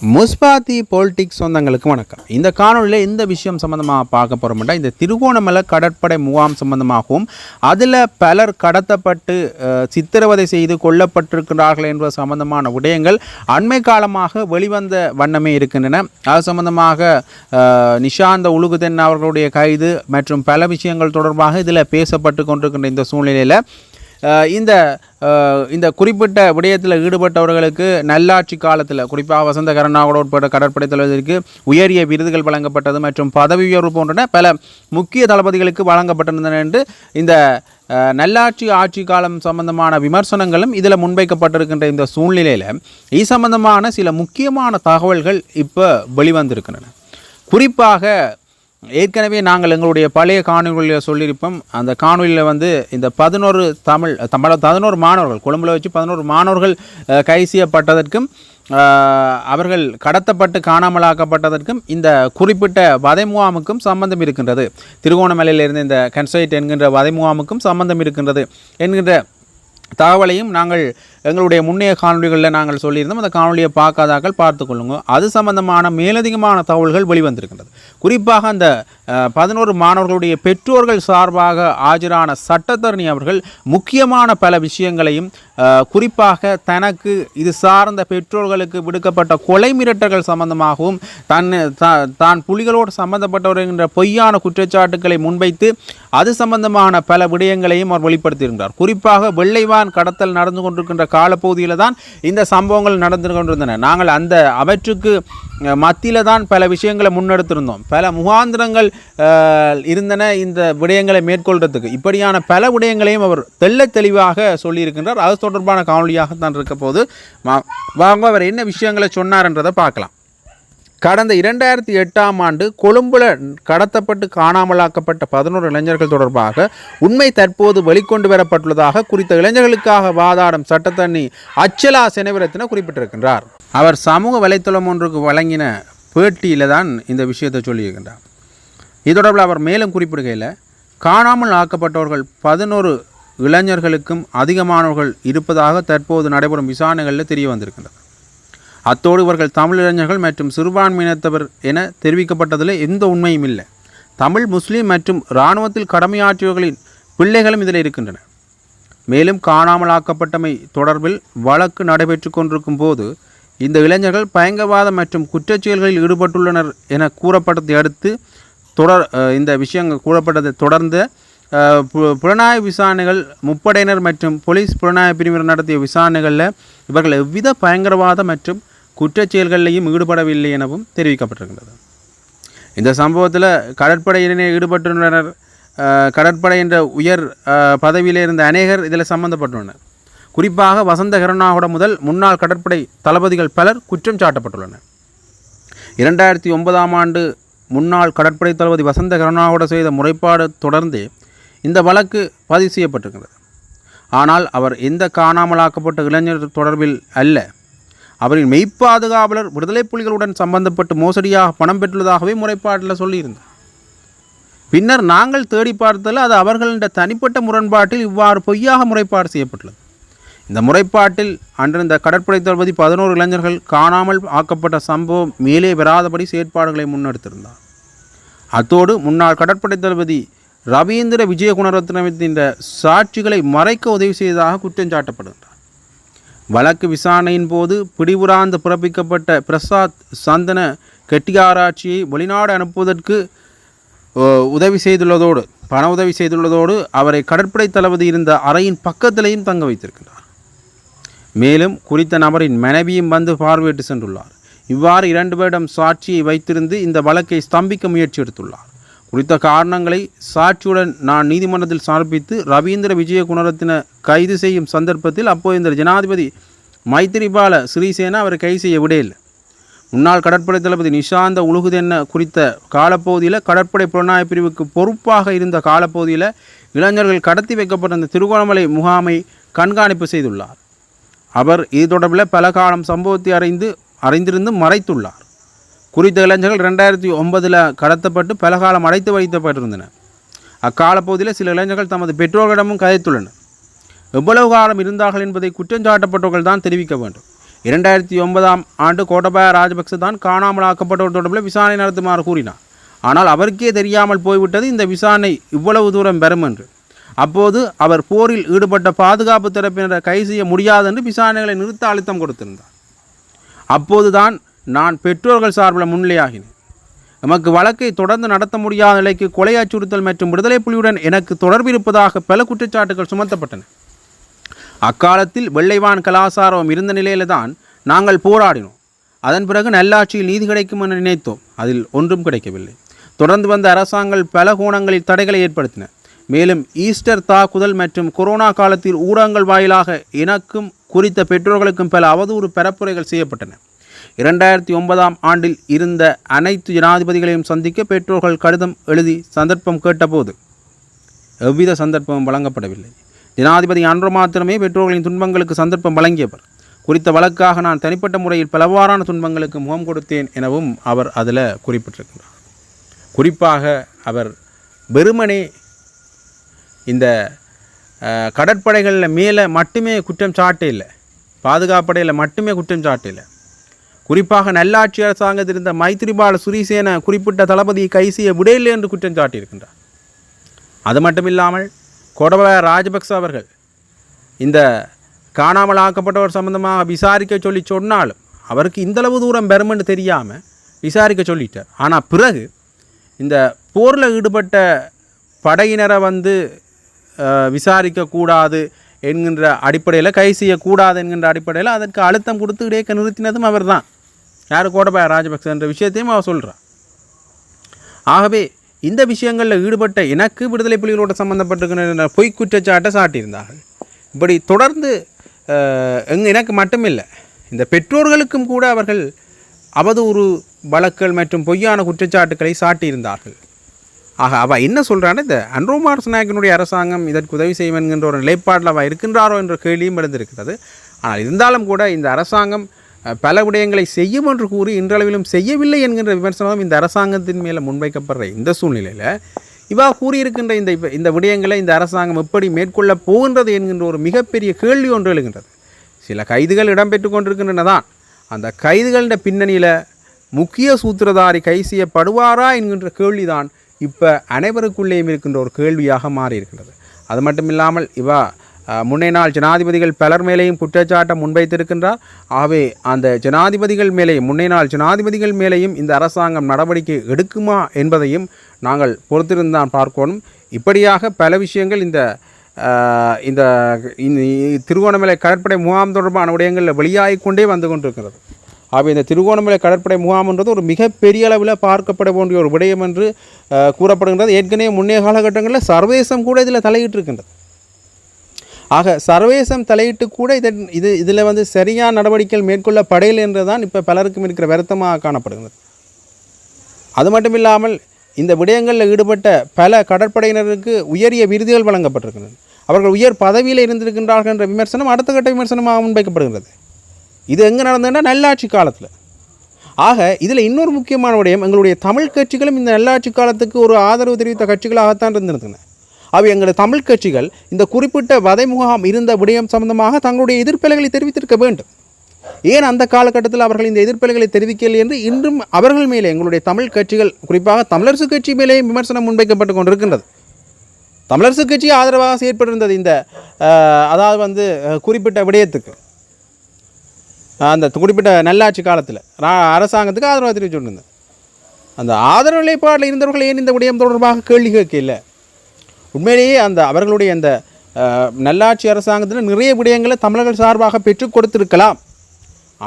முஸ்பாத்தி politics சொந்தங்களுக்கு வணக்கம். இந்த காணொலியில் இந்த விஷயம் சம்மந்தமாக பார்க்க போகிறோம்னா இந்த திருகோணமலை கடற்படை முகாம் சம்பந்தமாகவும் அதில் பலர் கடத்தப்பட்டு சித்திரவதை செய்து கொல்லப்பட்டிருக்கிறார்கள் என்பது சம்பந்தமான விடயங்கள் அண்மை காலமாக வெளிவந்த வண்ணமே இருக்கின்றன. அது சம்பந்தமாக நிஷாந்த உலுகுதென் அவர்களுடைய கைது மற்றும் பல விஷயங்கள் தொடர்பாக இதில் பேசப்பட்டு கொண்டிருக்கின்ற இந்த சூழ்நிலையில் இந்த இந்த குறிப்பிட்ட விடயத்தில் ஈடுபட்டவர்களுக்கு நல்லாட்சி காலத்தில் குறிப்பாக வசந்த கருணாவோட உட்பட கடற்படை தளபதிக்கு உயரிய விருதுகள் வழங்கப்பட்டது மற்றும் பதவி உயர்வு போன்றன பல முக்கிய தளபதிகளுக்கு வழங்கப்பட்டிருந்தன என்று இந்த நல்லாட்சி ஆட்சி காலம் சம்பந்தமான விமர்சனங்களும் இதில் முன்வைக்கப்பட்டிருக்கின்ற இந்த சூழ்நிலையில் இது சம்பந்தமான சில முக்கியமான தகவல்கள் இப்போ வெளிவந்திருக்கின்றன. குறிப்பாக ஏற்கனவே நாங்கள் எங்களுடைய பழைய காணொலியில் சொல்லியிருப்போம் அந்த காணொலியில் வந்து இந்த பதினோரு தமிழ் தமிழ பதினோரு மாணவர்கள் கொழும்பில் வச்சு பதினோரு மாணவர்கள் கை செய்யப்பட்டதற்கும் அவர்கள் கடத்தப்பட்டு காணாமலாக்கப்பட்டதற்கும் இந்த குறிப்பிட்ட வதை முகாமுக்கும் சம்பந்தம் இருக்கின்றது. திருகோணமலையிலிருந்து இந்த கன்சைட் என்கின்ற வதை முகாமுக்கும் சம்பந்தம் இருக்கின்றது. என்கின்ற தகவலையும் நாங்கள் எங்களுடைய முன்னைய காணொலிகளில் நாங்கள் சொல்லியிருந்தோம். அந்த காணொலியை பார்க்காதாக்கள் பார்த்து கொள்ளுங்க. அது சம்பந்தமான மேலதிகமான தகவல்கள் வெளிவந்திருக்கின்றது. குறிப்பாக அந்த பதினோரு மாணவர்களுடைய பெற்றோர்கள் சார்பாக ஆஜரான சட்டத்தரணி அவர்கள் முக்கியமான பல விஷயங்களையும் குறிப்பாக தனக்கு இது சார்ந்த பெற்றோர்களுக்கு விடுக்கப்பட்ட கொலை மிரட்டல்கள் சம்பந்தமாகவும் தன் தான் புலிகளோடு சம்பந்தப்பட்டவர் என்ற பொய்யான குற்றச்சாட்டுக்களை முன்வைத்து அது சம்பந்தமான பல விடயங்களையும் அவர் வெளிப்படுத்தியிருந்தார். குறிப்பாக வெள்ளைவான் கடத்தல் நடந்து கொண்டிருக்கின்ற காலப்பகுதியில் தான் இந்த சம்பவங்கள் நடந்து கொண்டிருந்தன. நாங்கள் அந்த அவற்றுக்கு மத்தியில் தான் பல விஷயங்களை முன்னெடுத்திருந்தோம். பல முகாந்திரங்கள் இருந்தன இந்த விடயங்களை மேற்கொள்றதுக்கு. இப்படியான பல விடயங்களையும் அவர் தெல்ல தெளிவாக சொல்லியிருக்கின்றார். அது தொடர்பான காணொலியாகத்தான் இருக்க போது வாங்க அவர் என்ன விஷயங்களை சொன்னார்ன்றதை பார்க்கலாம். கடந்த இரண்டாயிரத்தி எட்டாம் ஆண்டு கொழும்புல கடத்தப்பட்டு காணாமலாக்கப்பட்ட பதினோரு இளைஞர்கள் தொடர்பாக உண்மை தற்போது வெளிக்கொண்டு வரப்பட்டுள்ளதாக குறித்த இளைஞர்களுக்காக வாதாடும் சட்டத்தண்ணி அச்சலா செனவிரத்தின குறிப்பிட்டிருக்கின்றார். அவர் சமூக வலைத்தளம் ஒன்றுக்கு வழங்கின பேட்டியில் தான் இந்த விஷயத்தை சொல்லியிருக்கின்றார். இது தொடர்பில் அவர் மேலும் குறிப்பிடுகையில் காணாமல் ஆக்கப்பட்டவர்கள் பதினோரு இளைஞர்களுக்கும் அதிகமானவர்கள் இருப்பதாக தற்போது நடைபெறும் விசாரணைகளில் தெரிய வந்திருக்கின்றனர் அத்தோடு இவர்கள் தமிழ் இளைஞர்கள் மற்றும் சிறுபான்மையினத்தவர் என தெரிவிக்கப்பட்டதில் எந்த உண்மையும் இல்லை. தமிழ் முஸ்லீம் மற்றும் இராணுவத்தில் கடமையாற்றியவர்களின் பிள்ளைகளும் இதில் இருக்கின்றன. மேலும் காணாமலாக்கப்பட்டமை தொடர்பில் வழக்கு நடைபெற்று கொண்டிருக்கும் போது இந்த இளைஞர்கள் பயங்கரவாதம் மற்றும் குற்றச்செயல்களில் ஈடுபட்டுள்ளனர் என கூறப்பட்டதை அடுத்து தொடர் இந்த விஷயங்கள் கூறப்பட்டதை தொடர்ந்து பு- புலனாய்வு விசாரணைகள் முப்படையினர் மற்றும் போலீஸ் புலனாய்வு பிரிவினர் நடத்திய விசாரணைகளில் இவர்கள் எவ்வித பயங்கரவாத மற்றும் குற்றச்செயல்களிலையும் ஈடுபடவில்லை எனவும் தெரிவிக்கப்பட்டிருக்கின்றது. இந்த சம்பவத்தில் கடற்படையினர் ஈடுபட்டுள்ளனர். கடற்படை என்ற உயர் பதவியில் இருந்த அநேகர் இதில் சம்பந்தப்பட்டுள்ளனர். குறிப்பாக வசந்த கருணாகுட முதல் முன்னாள் கடற்படை தளபதிகள் பலர் குற்றம் சாட்டப்பட்டுள்ளனர். இரண்டாயிரத்தி ஒன்பதாம் ஆண்டு முன்னாள் கடற்படை தளபதி வசந்த கருணாகுட செய்த முறைப்பாடு தொடர்ந்து இந்த வழக்கு பதிவு செய்யப்பட்டிருக்கிறது ஆனால் அவர் எந்த காணாமலாக்கப்பட்ட இளைஞர் தொடர்பில் அல்ல. அவரின் மெய்ப்பாதுகாவலர் விடுதலை புலிகளுடன் சம்பந்தப்பட்டு மோசடியாக பணம் பெற்றுள்ளதாகவே முறைப்பாட்டில் சொல்லியிருந்தார். பின்னர் நாங்கள் தேடி பார்த்ததில் அது அவர்களின் தனிப்பட்ட முரண்பாட்டில் இவ்வாறு பொய்யாக முறைப்பாடு செய்யப்பட்டுள்ளது. இந்த முறைப்பாட்டில் அன்றிருந்த கடற்படை தளபதி பதினோரு இளைஞர்கள் காணாமல் ஆக்கப்பட்ட சம்பவம் மேலே பெறாதபடி செயற்பாடுகளை முன்னெடுத்திருந்தார். அத்தோடு முன்னாள் கடற்படை தளபதி ரவீந்திர விஜயகுணரத்னத்தின் சாட்சிகளை மறைக்க உதவி செய்ததாக குற்றம் சாட்டப்படுகிறார் வழக்கு விசாரணையின் போது பிடிபுராந்து பிறப்பிக்கப்பட்ட பிரசாத் சந்தன கெட்டியாராட்சியை வெளிநாடு அனுப்புவதற்கு உதவி செய்துள்ளதோடு பண உதவி செய்துள்ளதோடு அவரை கடற்படை தளபதி இருந்த அறையின் பக்கத்திலேயும் தங்க வைத்திருக்கிறார். மேலும் குறித்த நபரின் மனைவியும் வந்து பார்வையிட்டு சென்றுள்ளார். இவ்வாறு இரண்டு பேரிடம் சாட்சியை வைத்திருந்து இந்த வழக்கை ஸ்தம்பிக்க முயற்சி எடுத்துள்ளார். குறித்த காரணங்களை சாட்சியுடன் நான் நீதிமன்றத்தில் சமர்ப்பித்து ரவீந்திர விஜய குணரத்தின கைது செய்யும் சந்தர்ப்பத்தில் அப்போது இந்த ஜனாதிபதி மைத்திரிபால சிறிசேனா அவரை கைது செய்ய விடையில்லை முன்னாள் கடற்படை தளபதி நிஷாந்த உழுகுதென்ன குறித்த காலப்பகுதியில் கடற்படை புலனாய்வு பிரிவுக்கு பொறுப்பாக இருந்த காலப்பகுதியில் இளைஞர்கள் கடத்தி வைக்கப்பட்ட அந்த திருகோணமலை முகாமை கண்காணிப்பு செய்துள்ளார். அவர் இது தொடர்பில் பல காலம் சம்பவத்தை அறிந்து அறிந்திருந்து மறைத்துள்ளார். குறித்த இளைஞர்கள் ரெண்டாயிரத்தி ஒன்பதில் கடத்தப்பட்டு பல காலம் அடைத்து வைக்கப்பட்டிருந்தன. அக்காலப்பகுதியில் சில இளைஞர்கள் தமது பெற்றோர்களிடமும் கதைத்துள்ளனர். எவ்வளவு காலம் இருந்தார்கள் என்பதை குற்றம் சாட்டப்பட்டவர்கள் தான் தெரிவிக்க வேண்டும். இரண்டாயிரத்தி ஒன்பதாம் ஆண்டு கோட்டபாய ராஜபக்ச தான் காணாமல் ஆக்கப்பட்டவர் தொடர்பில் விசாரணை நடத்துமாறு கூறினார். ஆனால் அவருக்கே தெரியாமல் போய்விட்டது இந்த விசாரணை இவ்வளவு தூரம் பெறும் என்று. அப்போது அவர் போரில் ஈடுபட்ட பாதுகாப்பு தரப்பினரை கை செய்ய முடியாது என்று விசாரணைகளை நிறுத்த அழுத்தம் கொடுத்திருந்தார். அப்போதுதான் நான் பெற்றோர்கள் சார்பில் முன்னிலையாகினேன். எமக்கு வழக்கை தொடர்ந்து நடத்த முடியாத நிலைக்கு கொலை அச்சுறுத்தல் மற்றும் விடுதலை புலியுடன் எனக்கு தொடர்பு இருப்பதாக பல குற்றச்சாட்டுகள் சுமத்தப்பட்டன. அக்காலத்தில் வெள்ளைவான் கலாசாரம் இருந்த நிலையில தான் நாங்கள் போராடினோம். அதன் பிறகு நல்லாட்சியில் நீதி கிடைக்கும் என நினைத்தோம். அதில் ஒன்றும் கிடைக்கவில்லை. தொடர்ந்து வந்த அரசாங்கங்கள் பல கோணங்களில் தடைகளை ஏற்படுத்தின. மேலும் ஈஸ்டர் தாக்குதல் மற்றும் கொரோனா காலத்தில் ஊடகங்கள் வாயிலாக எனக்கும் குறித்த பெற்றோர்களுக்கும் பல அவதூறு பரப்புரைகள் செய்யப்பட்டன. இரண்டாயிரத்தி ஒன்பதாம் ஆண்டில் இருந்த அனைத்து ஜனாதிபதிகளையும் சந்திக்க பெற்றோர்கள் கடிதம் எழுதி சந்தர்ப்பம் கேட்டபோது எவ்வித சந்தர்ப்பமும் வழங்கப்படவில்லை. ஜனாதிபதி அன்று மாத்திரமே பெற்றோர்களின் துன்பங்களுக்கு சந்தர்ப்பம் வழங்கியவர். குறித்த வழக்காக நான் தனிப்பட்ட முறையில் பலவாறான துன்பங்களுக்கு முகம் கொடுத்தேன் எனவும் அவர் அதில் குறிப்பிட்டிருக்கிறார். குறிப்பாக அவர் வெறுமனே இந்த கடற்படைகளில் மேலே மட்டுமே குற்றம் சாட்ட இல்லை பாதுகாப்படையில் மட்டுமே குற்றம் சாட்ட இல்லை குறிப்பாக நல்லாட்சி அரசாங்கத்தில் இருந்த மைத்திரிபால சுரீசேன குறிப்பிட்ட தளபதியை கை செய்ய விடையில்லை என்று குற்றம் சாட்டியிருக்கின்றார். அது மட்டுமில்லாமல் கொடவ ராஜபக்ச அவர்கள் இந்த காணாமல் ஆக்கப்பட்டவர் சம்பந்தமாக விசாரிக்க சொல்லி சொன்னாலும் அவருக்கு இந்தளவு தூரம் பெறும்னு தெரியாமல் விசாரிக்க சொல்லிட்டார். ஆனால் பிறகு இந்த போரில் ஈடுபட்ட படையினரை வந்து விசாரிக்கக்கூடாது என்கின்ற அடிப்படையில் கை செய்யக்கூடாது என்கின்ற அடிப்படையில் அதற்கு அழுத்தம் கொடுத்து இடையே நிறுத்தினதும் அவர் தான் யார் கோடபாய ராஜபக்சன்ற விஷயத்தையும் அவர் சொல்கிறான் ஆகவே இந்த விஷயங்களில் ஈடுபட்ட எனக்கு விடுதலை புலிகளோட சம்மந்தப்பட்டிருக்கிற பொய் குற்றச்சாட்டை சாட்டியிருந்தார்கள். இப்படி தொடர்ந்து எங் எங்க எனக்கு மட்டுமில்லை இந்த பெற்றோர்களுக்கும் கூட அவர்கள் அவதூறு வழக்குகள் மற்றும் பொய்யான குற்றச்சாட்டுக்களை சாட்டியிருந்தார்கள். ஆக அவள் என்ன சொல்கிறான்னு இந்த அன்ரோமார் நாயக்கனுடைய அரசாங்கம் இதற்கு உதவி செய்யும் என்கின்ற ஒரு நிலைப்பாட்டில் அவள் இருக்கின்றாரோ என்ற கேள்வியும் எழுந்திருக்கிறது. ஆனால் இருந்தாலும் கூட இந்த அரசாங்கம் பல விடயங்களை செய்யும் என்று கூறி இன்றளவிலும் செய்யவில்லை என்கின்ற விமர்சனம் இந்த அரசாங்கத்தின் மேலே முன்வைக்கப்படுற இந்த சூழ்நிலையில் இவா கூறியிருக்கின்ற இந்த இந்த விடயங்களை இந்த அரசாங்கம் எப்படி மேற்கொள்ள போகின்றது என்கின்ற ஒரு மிகப்பெரிய கேள்வி ஒன்று எழுகின்றது. சில கைதுகள் இடம்பெற்று கொண்டிருக்கின்றன தான் அந்த கைதுகளின் பின்னணியில் முக்கிய சூத்திரதாரி கை செய்யப்படுவாரா என்கின்ற கேள்விதான் இப்போ அனைவருக்குள்ளேயும் இருக்கின்ற ஒரு கேள்வியாக மாறியிருக்கின்றது. அது மட்டும் இல்லாமல் இவா முன்னே நாள் ஜனாதிபதிகள் பலர் மேலேயும் குற்றச்சாட்டம் முன்வைத்திருக்கின்றார். ஆகவே அந்த ஜனாதிபதிகள் மேலேயும் முன்னே நாள் ஜனாதிபதிகள் மேலேயும் இந்த அரசாங்கம் நடவடிக்கை எடுக்குமா என்பதையும் நாங்கள் பொறுத்திருந்தான் பார்க்கணும். இப்படியாக பல விஷயங்கள் இந்த இந்த திருகோணமலை கடற்படை முகாம் தொடர்பான விடயங்களில் வெளியாகிக் கொண்டே வந்து கொண்டிருக்கிறது. ஆகவே இந்த திருகோணமலை கடற்படை முகாம்ன்றது ஒரு மிகப்பெரிய அளவில் பார்க்கப்பட வேண்டிய ஒரு விடயம் என்று கூறப்படுகின்றது. ஏற்கனவே முன்னே காலகட்டங்களில் சர்வதேசம் கூட இதில் தலையிட்டிருக்கின்றது. ஆக சர்வேசம் தலையிட்டு கூட இதன் இது இதில் வந்து சரியான நடவடிக்கைகள் மேற்கொள்ளப்படையில் என்றுதான் இப்போ பலருக்கும் இருக்கிற வருத்தமாக காணப்படுகிறது. அது மட்டும் இல்லாமல் இந்த விடயங்களில் ஈடுபட்ட பல கடற்படையினருக்கு உயரிய விருதுகள் வழங்கப்பட்டிருக்கின்றன. அவர்கள் உயர் பதவியில் இருந்திருக்கின்றார்கள் என்ற விமர்சனம் அடுத்த கட்ட விமர்சனமாக முன்வைக்கப்படுகிறது. இது எங்கே நடந்ததுன்னா நல்லாட்சி காலத்தில். ஆக இதில் இன்னொரு முக்கியமான விடயம் எங்களுடைய தமிழ் கட்சிகளும் இந்த நல்லாட்சி காலத்துக்கு ஒரு ஆதரவு தெரிவித்த கட்சிகளாகத்தான் இருந்திருந்தன அவை எங்களது தமிழ் கட்சிகள் இந்த குறிப்பிட்ட வதை முகாம் இருந்த விடயம் சம்பந்தமாக தங்களுடைய எதிர்ப்பலைகளை தெரிவித்திருக்க வேண்டும். ஏன் அந்த காலகட்டத்தில் அவர்கள் இந்த எதிர்ப்பலைகளை தெரிவிக்கவில்லை என்று இன்றும் அவர்கள் மேலே எங்களுடைய தமிழ் கட்சிகள் குறிப்பாக தமிழரசு கட்சி மேலேயும் விமர்சனம் முன்வைக்கப்பட்டு கொண்டிருக்கின்றது. தமிழரசு கட்சி ஆதரவாக செயற்பட்டிருந்தது இந்த அதாவது வந்து குறிப்பிட்ட விடயத்துக்கு. அந்த குறிப்பிட்ட நல்லாட்சி காலத்தில் அரசாங்கத்துக்கு ஆதரவாக தெரிவிச்சுட்டு அந்த ஆதரவு நிலைப்பாட்டில் இருந்தவர்கள் ஏன் இந்த விடயம் தொடர்பாக கேள்வி கேட்கல உண்மையிலேயே அந்த அவர்களுடைய அந்த நல்லாட்சி அரசாங்கத்தில் நிறைய விடயங்களை தமிழர்கள் சார்பாக பெற்றுக் கொடுத்திருக்கலாம்.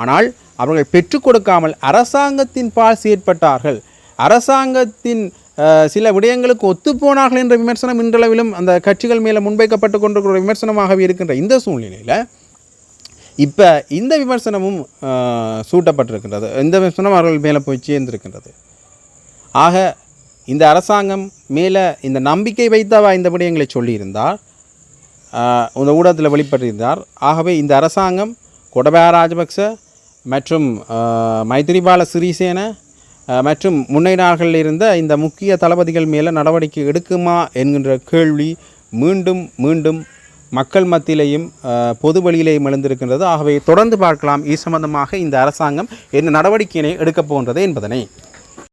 ஆனால் அவர்கள் பெற்றுக் கொடுக்காமல் அரசாங்கத்தின் பால் செயற்பட்டார்கள் அரசாங்கத்தின் சில விடயங்களுக்கு ஒத்துப்போனார்கள் என்ற விமர்சனம் இன்றளவிலும் அந்த கட்சிகள் மேலே முன்வைக்கப்பட்டு கொண்டிருக்கிற விமர்சனமாகவே இருக்கின்ற இந்த சூழ்நிலையில் இப்போ இந்த விமர்சனமும் சூட்டப்பட்டிருக்கின்றது. இந்த விமர்சனம் அவர்கள் மேலே போய் சேர்ந்திருக்கின்றது. ஆக இந்த அரசாங்கம் மேலே இந்த நம்பிக்கை வைத்தவா இந்த விடயங்களை சொல்லியிருந்தார். இந்த ஊடகத்தில் வெளிப்பட்டிருந்தார். ஆகவே இந்த அரசாங்கம் கொடபாய ராஜபக்ச மற்றும் மைத்திரிபால சிறிசேன மற்றும் முன்னை நாள்களில் இருந்த இந்த முக்கிய தளபதிகள் மேலே நடவடிக்கை எடுக்குமா என்கின்ற கேள்வி மீண்டும் மீண்டும் மக்கள் மத்தியிலையும் பொது வழியிலையும் எழுந்திருக்கின்றது. ஆகவே தொடர்ந்து பார்க்கலாம். இது சம்பந்தமாக இந்த அரசாங்கம் என்ன நடவடிக்கையினை எடுக்கப் போகின்றது என்பதனை.